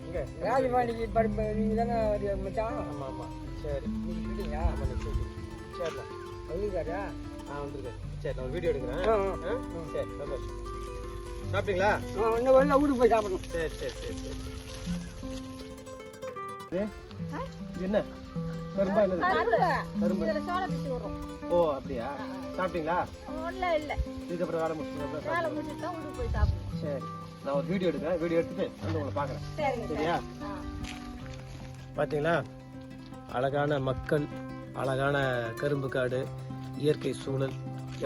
இங்க ராஜபாணிக்கு படிப்பு நீங்க தானே ஒரு மச்சான் ஆமா ஆமாம் சரி நீங்க இருக்கீங்களா ஆமா சரி சரிண்ணா சொல்லிருக்காரா ஆ வந்திருக்கேன் சரி நான் வீடியோ எடுக்கிறேன் ஆ, ஆ? சரி சந்தோஷம் சாப்பிட்டீங்களா இன்னும் வெளில வீட்டுக்கு போய் சாப்பிடணும் சரி சரி சரி சரி என்ன கரும்பா ஓ அப்படியா? சாப்பிட்டீங்களா? ஒண்ணும் இல்ல. இதுக்கப்புறம் வேலை முடிச்சுட்டு வேலை முடிச்சுட்டு தான் வீட்டுக்கு போய் சாப்பிடணும் சரி. நான் ஒரு வீடியோ எடுக்கிறேன். வீடியோ எடுத்துட்டு வந்து உங்களை பார்க்குறேன். சரியா? பார்த்தீங்களா அழகான மக்கள் அழகான கரும்பு காடு இயற்கை சூழல்.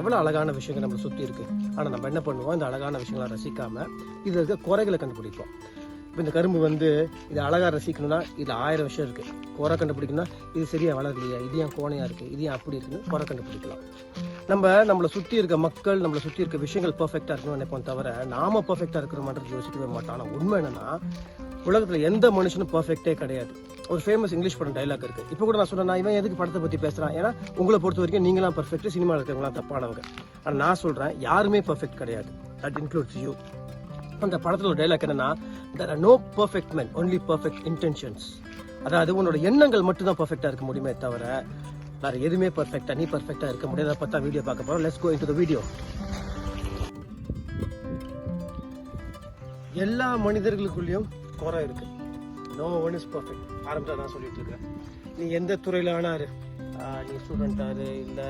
எவ்வளோ அழகான விஷயங்கள் நம்மளை சுற்றி இருக்கு. ஆனால் நம்ம என்ன பண்ணுவோம்? இந்த அழகான விஷயங்களை ரசிக்காம இதில் இருக்க குறைகளை கண்டுபிடிப்போம். இப்போ இந்த கரும்பு வந்து இது அழகாக ரசிக்கணும்னா இதில் ஆயிரம் விஷயம் இருக்குது குறை கண்டுபிடிக்கணும்னா இது சரியாக வளரலையா இது ஏன் கோணையாக இருக்குது இது ஏன் அப்படி இருக்குன்னு குறை கண்டுபிடிக்கலாம். நம்ம நம்மளை சுற்றி இருக்க மக்கள் நம்மளை சுற்றி இருக்க விஷயங்கள் பர்ஃபெக்டாக இருக்கணும்னு நினைப்போம் தவிர நாம பர்ஃபெக்டாக இருக்கிறோமான்றது யோசிக்கவே மாட்டோம். ஆனால் உண்மை என்னன்னா உலகத்தில் எந்த மனுஷனும் பர்ஃபெக்டே கிடையாது. ஒரு ஃபேமஸ் இங்கிலீஷ் படம் டைலாக் இருக்குது இப்போ கூட நான் சொன்னேன் இவன் எதுக்கு படத்தை பற்றி பேசுகிறான் ஏன்னா உங்களை பொறுத்த வரைக்கும் நீங்களாம் பர்ஃபெக்ட் சினிமாவில் இருக்கிறவங்களாம் தப்பானவங்க. ஆனால் நான் சொல்கிறேன் யாருமே பர்ஃபெக்ட் கிடையாது. தட் இன்க்ளூட்ஸ் யூ அந்த படத்தில் ஒரு டைலாக் என்னன்னா there are no perfect men only perfect intentions அதாவது உன்னோட எண்ணங்கள் மட்டும் தான் பர்ஃபெக்டாக இருக்க முடியுமே தவிர வேறு எதுவுமே பர்ஃபெக்டாக நீ பர்ஃபெக்டாக இருக்க முடியாத பார்த்தா வீடியோ பார்க்க போகிறோம் let's go into the video எல்லா மனிதர்களுக்குள்ளேயும் குறை இருக்கு. நோ ஒன் இஸ் பர்ஃபெக்ட் ஆரம்பத்தில் நான் சொல்லிட்டு இருக்கேன். நீ எந்த துறையில் ஆனாரு நீ ஸ்டூடெண்ட்டாரு இல்லை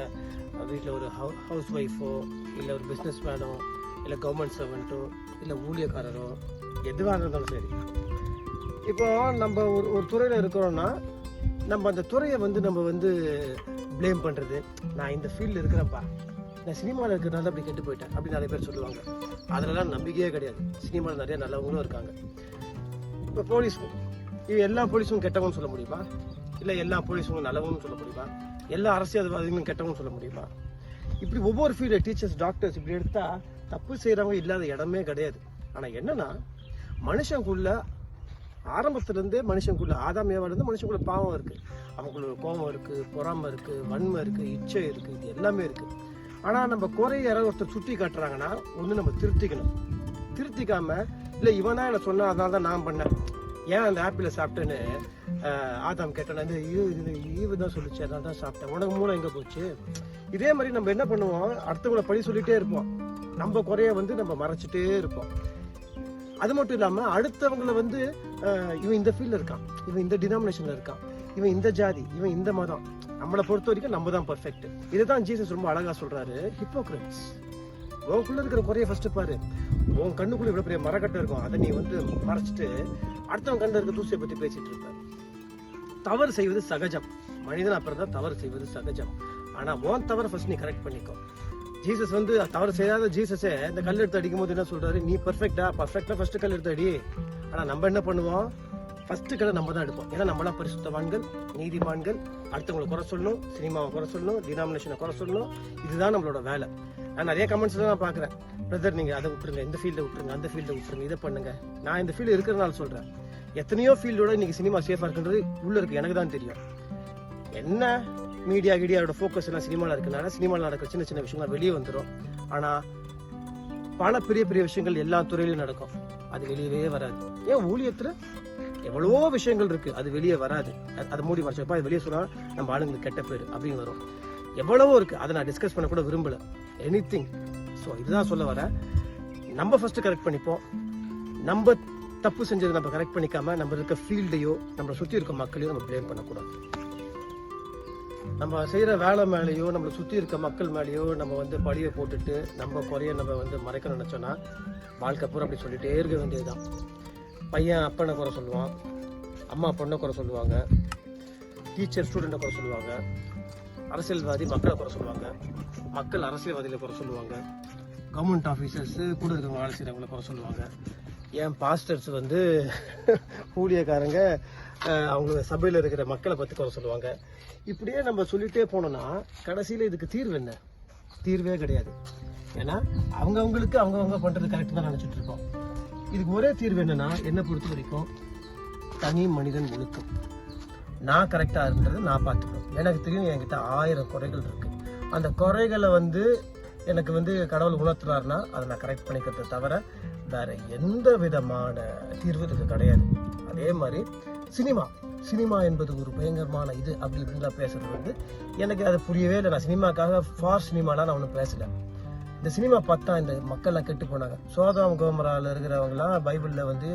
வீட்டில் ஒரு ஹவு ஹவுஸ் ஒய்ஃபோ இல்லை ஒரு பிஸ்னஸ் மேனோ இல்லை கவர்மெண்ட் சர்வெண்ட்டோ இல்லை ஊழியக்காரரோ? எதுவாக இருந்தாலும் சரி. இப்போ நம்ம ஒரு ஒரு துறையில் இருக்கிறோன்னா நம்ம அந்த துறையை வந்து நம்ம வந்து ப்ளேம் பண்ணுறது நான் இந்த ஃபீல்டில் இருக்கிறேன்ப்பா. நான் சினிமாவில் இருக்கிறனால அப்படி கெட்டு போயிட்டேன் அப்படி நிறைய பேர் சொல்லுவாங்க. அதிலலாம் நம்பிக்கையே கிடையாது. சினிமாவில் நிறைய நல்லவங்களும் இருக்காங்க. இப்போ போலீஸ் இது எல்லா போலீஸும் கெட்டவங்கன்னு சொல்ல முடியுமா? இல்லை எல்லா போலீஸும் நல்லவங்கன்னு சொல்ல முடியுமா? எல்லா அரசியல்வாதிகளும் கெட்டவங்கன்னு சொல்ல முடியுமா? இப்படி ஒவ்வொரு ஃபீல்டு டீச்சர்ஸ் டாக்டர்ஸ் இப்படி எடுத்தால் தப்பு செய்கிறவங்க இல்லாத இடமே கிடையாது. ஆனால் என்னன்னா மனுஷங்குள்ள ஆரம்பத்துலேருந்தே மனுஷனுக்குள்ள ஆதாம் ஏவாள் இருந்து மனுஷனுக்குள்ள பாவம் இருக்குது அவங்களுக்குள்ள கோபம் இருக்குது பொறாமை இருக்குது வன்மை இருக்குது இச்சை இருக்குது இது எல்லாமே இருக்குது ஆனால் நம்ம குறைய யாராவது ஒருத்தர் சுட்டி காட்டுறாங்கன்னா ஒன்று நம்ம திருத்திக்கணும். திருத்திக்காம இல்லை இவனா என்ன சொன்னா அதனால தான் நான் பண்ணேன். ஏன் அந்த ஆப்பிள சாப்பிட்டேன்னு ஆதாம் கேட்டேன் இந்த ஈவு இது தான் சொல்லிச்சு அதனால தான் சாப்பிட்டேன். உனக்கு மூலம் எங்கே போச்சு? இதே மாதிரி நம்ம என்ன பண்ணுவோம்? அடுத்தவங்களை பழி சொல்லிகிட்டே இருப்போம். நம்ம குறைய வந்து நம்ம மறைச்சிட்டே இருப்போம். அது மட்டும் இல்லாமல் அடுத்தவங்களை வந்து இவன் இந்த ஃபீல்டில் இருக்கான் இவன் இந்த டினாமினேஷனில் இருக்கான் இவன் இந்த ஜாதி இவன் இந்த மதம். நம்மளை பொறுத்த வரைக்கும் நம்ம தான் பர்ஃபெக்ட் இதுதான் ஜீசஸ் ரொம்ப அழகாக சொல்கிறாரு ஹிப்போக்ரட்ஸ் உனக்குள்ள இருக்கிற குறைய ஃபஸ்ட்டு பாரு. உன் கண்ணுக்குள்ளே இவ்வளோ பெரிய மரக்கட்டை இருக்கும் அதை நீ வந்து மறைச்சிட்டு அடுத்தவன் கண்ணில் இருக்க தூசியை பற்றி பேசிகிட்டு இருப்ப. தவறு செய்வது சகஜம். மனிதன் அப்புறம் தான் தவறு செய்வது சகஜம். ஆனால் உன் தவறு ஃபஸ்ட் நீ கரெக்ட் பண்ணிக்கோ. ஜீசஸ் வந்து தவறு செய்யாத ஜீசஸே இந்த கல் எடுத்து அடிக்கும் போது என்ன சொல்றாரு? நீ பர்ஃபெக்டா பர்ஃபெக்டா ஃபர்ஸ்ட் கல் எடுத்து அடி. ஆனா நம்ம என்ன பண்ணுவோம்? ஃபர்ஸ்ட் கல்லை நம்ம தான் எடுப்போம். ஏன்னா நம்மளா பரிசுத்தவான்கள் நீதிமான்கள். அடுத்தவங்களை குறை சொல்லணும் சினிமாவை குறை சொல்லணும் டினாமினேஷனை குறை சொல்லணும். இதுதான் நம்மளோட வேலை. நான் நிறைய கமெண்ட்ஸ் நான் பார்க்குறேன். பிரதர் நீங்க அதை விட்டுருங்க. இந்த ஃபீல்டை விட்டுருங்க. அந்த ஃபீல்டை விட்டுருங்க. இதை பண்ணுங்க. நான் இந்த ஃபீல்டு இருக்கிறனால சொல்றேன். எத்தனையோ ஃபீல்டோட இன்னைக்கு சினிமா சேஃபா இருக்குன்றது உள்ள இருக்கு. எனக்கு தான் தெரியும். என்ன? மீடியா கீடியாவோட ஃபோக்கஸ் எல்லாம் சினிமாவில் இருக்கனால சினிமாவில் நடக்கிற சின்ன சின்ன விஷயங்கள் வெளியே வந்துடும் ஆனால் பல பெரிய பெரிய விஷயங்கள் எல்லா துறையிலும் நடக்கும். அது வெளியவே வராது. ஏன் ஊழியத்தில் எவ்வளவோ விஷயங்கள் இருக்கு அது வெளியே வராது. அது- அதை மூடி மறைச்சப்பா அது வெளியே சொன்னால் நம்ம ஆளுங்களுக்கு கெட்ட பேர் அப்படின்னு வரும். எவ்வளவோ இருக்கு. அதை நான் டிஸ்கஸ் பண்ண கூட விரும்பல. எனி திங் ஸோ இதுதான் சொல்ல வரேன் நம்ம ஃபர்ஸ்ட் கரெக்ட் பண்ணிப்போம். நம்ம தப்பு செஞ்சதை நம்ம கரெக்ட் பண்ணிக்காம நம்ம இருக்க ஃபீல்டையோ நம்மளை சுற்றி இருக்க மக்களையோ நம்ம ப்ளேம் பண்ணக்கூடாது. நம்ம செய்கிற வேலை மேலேயோ நம்மளை சுற்றி இருக்க மக்கள் மேலேயோ நம்ம வந்து பழியை போட்டுட்டு நம்ம குறைய நம்ம வந்து மறைக்கணும்னு நினச்சோன்னா வாழ்க்கை பூரா அப்படி சொல்லிட்டே இருக்க வேண்டியதுதான். பையன் அப்பனை குறை சொல்லுவான். அம்மா பொண்ணை குறை சொல்லுவாங்க. டீச்சர் ஸ்டூடெண்ட்டை குறை சொல்லுவாங்க. அரசியல்வாதி மக்களை குறை சொல்லுவாங்க. மக்கள் அரசியல்வாதிகளை குறை சொல்லுவாங்க. கவர்மெண்ட் ஆஃபீஸர்ஸு கூட இருக்கிறவங்க வேலை செய்கிறவங்கள குறை சொல்லுவாங்க. ஏன் பாஸ்டர்ஸ் வந்து ஊழியக்காரங்க அவங்க சபையில் இருக்கிற மக்களை பற்றி குறை சொல்லுவாங்க. இப்படியே நம்ம சொல்லிகிட்டே போனோம்னா கடைசியில் இதுக்கு தீர்வு என்ன? தீர்வே கிடையாது. ஏன்னா அவங்கவுங்களுக்கு அவங்கவுங்க பண்ணுறது கரெக்ட் தான் நினச்சிட்டு இருக்கோம். இதுக்கு ஒரே தீர்வு என்னன்னா என்னை பொறுத்த வரைக்கும் தனி மனிதன் ஒழுக்கம். நான் கரெக்டாக இருந்தது நான் பார்த்துக்கணும். எனக்கு தெரியும் என்கிட்ட ஆயிரம் குறைகள் இருக்குது அந்த குறைகளை வந்து எனக்கு வந்து கடவுள் உணர்த்துறாருன்னா அதை நான் கரெக்ட் பண்ணிக்கிறத தவிர வேற எந்த விதமான தீர்வு இதுக்கு கிடையாது. அதே மாதிரி சினிமா. சினிமா என்பது ஒரு பயங்கரமான இது அப்படி இப்படின்லாம் பேசுறது வந்து எனக்கு அது புரியவே இல்லை. நான் சினிமாக்காக ஃபார் சினிமாலாம் நான் ஒன்றும் பேசல. இந்த சினிமா பார்த்தா இந்த மக்கள்லாம் கெட்டு போனாங்க. சோதாம் கோமரால இருக்கிறவங்கலாம் பைபிளில் வந்து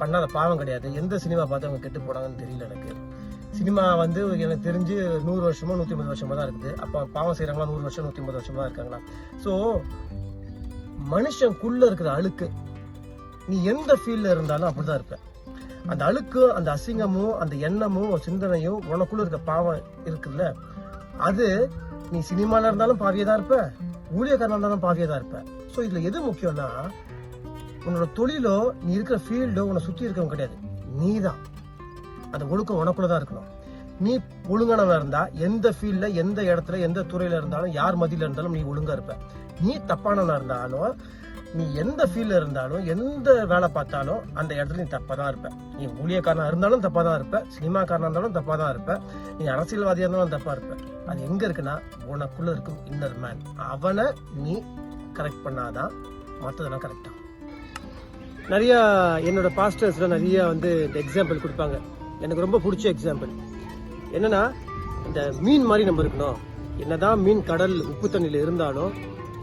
பண்ணாத பாவம் கிடையாது. எந்த சினிமா பார்த்து அவங்க கெட்டு போனாங்கன்னு தெரியல எனக்கு. சினிமா வந்து எனக்கு தெரிஞ்சு நூறு வருஷமோ நூற்றி ஐம்பது வருஷமா தான் இருக்குது. அப்போ பாவம் செய்கிறாங்களா நூறு வருஷம் நூற்றி ஐம்பது வருஷமா இருக்காங்களா? ஸோ மனுஷனுக்குள்ளே இருக்கிற அழுக்கு. நீ எந்த ஃபீல்டில் இருந்தாலும் அப்படி தான் இருப்பேன் அந்த அழுக்கு அந்த அசிங்கமும் அந்த எண்ணமும் சிந்தனையும் உனக்குள்ள இருக்க பாவம் இருக்குல்ல? அது நீ சினிமால இருந்தாலும் பாவியா தான் இருப்ப ஊழியக்காரனா இருந்தாலும் பாவியா தான் இருப்ப. ஸோ இதுல எது முக்கியம்னா உன்னோட தொழிலோ நீ இருக்கிற ஃபீல்டோ உன்னை சுத்தி இருக்கவங்க கிடையாது. நீ தான் அந்த ஒழுக்கம் உனக்குள்ள தான் இருக்கணும். நீ ஒழுங்கானவன் இருந்தா எந்த ஃபீல்ட்ல எந்த இடத்துல எந்த துறையில இருந்தாலும் யார் மதியில இருந்தாலும் நீ ஒழுங்கா இருப்ப. நீ தப்பானவனா இருந்தாலும் நீ எந்த ஃபீல்டில் இருந்தாலும் எந்த வேலை பார்த்தாலும் அந்த இடத்துல நீ தப்பாக தான் இருப்ப. நீ ஊழியக்காரனாக இருந்தாலும் தப்பாக தான் இருப்ப. சினிமாக்காரனாக இருந்தாலும் தப்பாக தான் இருப்ப. நீ அரசியல்வாதியாக இருந்தாலும் தப்பாக இருப்ப. அது எங்கே இருக்குன்னா உனக்குள்ளே இருக்கும் இன்னர் மேன் அவனை நீ கரெக்ட் பண்ணாதான் மற்றதெல்லாம் கரெக்டாக நிறையா என்னோட பாஸ்டர்ஸில் நிறையா வந்து இந்த எக்ஸாம்பிள் கொடுப்பாங்க. எனக்கு ரொம்ப பிடிச்ச எக்ஸாம்பிள் என்னன்னா இந்த மீன் மாதிரி நம்ம இருக்கணும். என்னதான் மீன் கடல் உப்பு தண்ணியில் இருந்தாலும்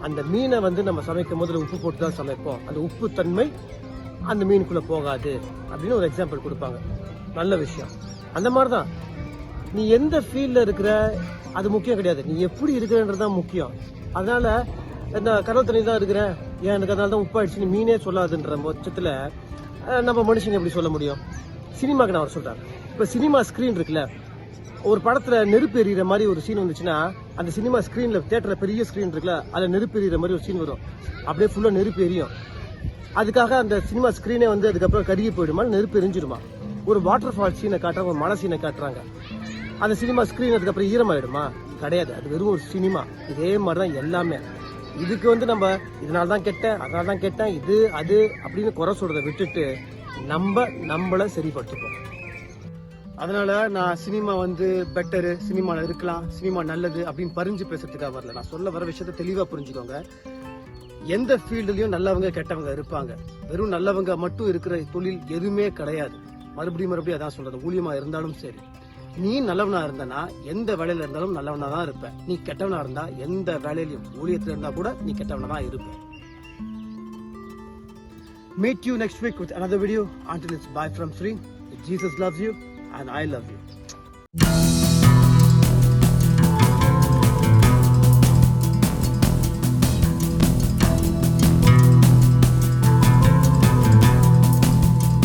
அந்த மீனை வந்து நம்ம சமைக்கும் போது உப்பு போட்டு தான் சமைப்போம். அந்த உப்பு தன்மை அந்த மீனுக்குள்ளே போகாது அப்படின்னு ஒரு எக்ஸாம்பிள் கொடுப்பாங்க. நல்ல விஷயம். அந்த மாதிரி தான் நீ எந்த ஃபீல்டில் இருக்கிற அது முக்கியம் கிடையாது. நீ எப்படி இருக்கிறன்றது தான் முக்கியம். அதனால் இந்த கடல் தண்ணி தான் இருக்கிறேன் ஏன் எனக்கு அதனால தான் உப்பாயிடுச்சு? நீ மீனே சொல்லாதுன்ற பட்சத்தில் நம்ம மனுஷங்க எப்படி சொல்ல முடியும்? சினிமாக்கு நான் அவர் சொல்கிறேன் இப்போ சினிமா ஸ்க்ரீன் இருக்குல்ல ஒரு படத்துல நெருப்பு எறிகிற மாதிரி ஒரு சீன் வந்துச்சுன்னா அந்த சினிமா ஸ்க்ரீன்ல தேட்டர்ல பெரிய ஸ்க்ரீன் இருக்குல்ல அதுல நெருப்பு எறிகிற மாதிரி ஒரு சீன் வரும். அப்படியே ஃபுல்லா நெருப்பு எரியும் அதுக்காக அந்த சினிமா ஸ்க்ரீனே வந்து அதுக்கப்புறம் கருகி போயிடுமா நெருப்பு எரிஞ்சிருமா ஒரு வாட்டர் ஃபால் சீனை காட்டுறாங்க ஒரு மழை சீனை காட்டுறாங்க. அந்த சினிமா ஸ்க்ரீன் அதுக்கப்புறம் ஈரமாயிடுமா? கிடையாது. அது வெறும் ஒரு சினிமா இதே மாதிரி தான் எல்லாமே. இதுக்கு வந்து நம்ம இதனால தான் கெட்டேன் அதனால தான் கெட்டேன் இது அது அப்படின்னு குறை சொல்றதை விட்டுட்டு நம்ம நம்மளை சரிப்படுத்திப்போம். அதனால நான் சினிமா வந்து பெட்டரு சினிமாவில் இருக்கலாம் சினிமா நல்லது அப்படின்னு பறிஞ்சு பேசுறதுக்காக வரல. நான் சொல்ல வர விஷயத்த தெளிவாக புரிஞ்சுக்கோங்க. எந்த ஃபீல்டுலயும் நல்லவங்க கெட்டவங்க இருப்பாங்க. வெறும் நல்லவங்க மட்டும் இருக்கிற தொழில் எதுவுமே கிடையாது. மறுபடியும் மறுபடியும் அதான் சொல்றது. ஊழியமா இருந்தாலும் சரி. நீ நல்லவனா இருந்தனா எந்த வேலையில இருந்தாலும் நல்லவனா தான் இருப்ப. நீ கெட்டவனா இருந்தா எந்த வேலையிலும் ஊழியத்துல இருந்தா கூட நீ கெட்டவனா தான் இருப்ப. Meet you next week with another video Until it's bye from Sri Jesus loves you and I love you.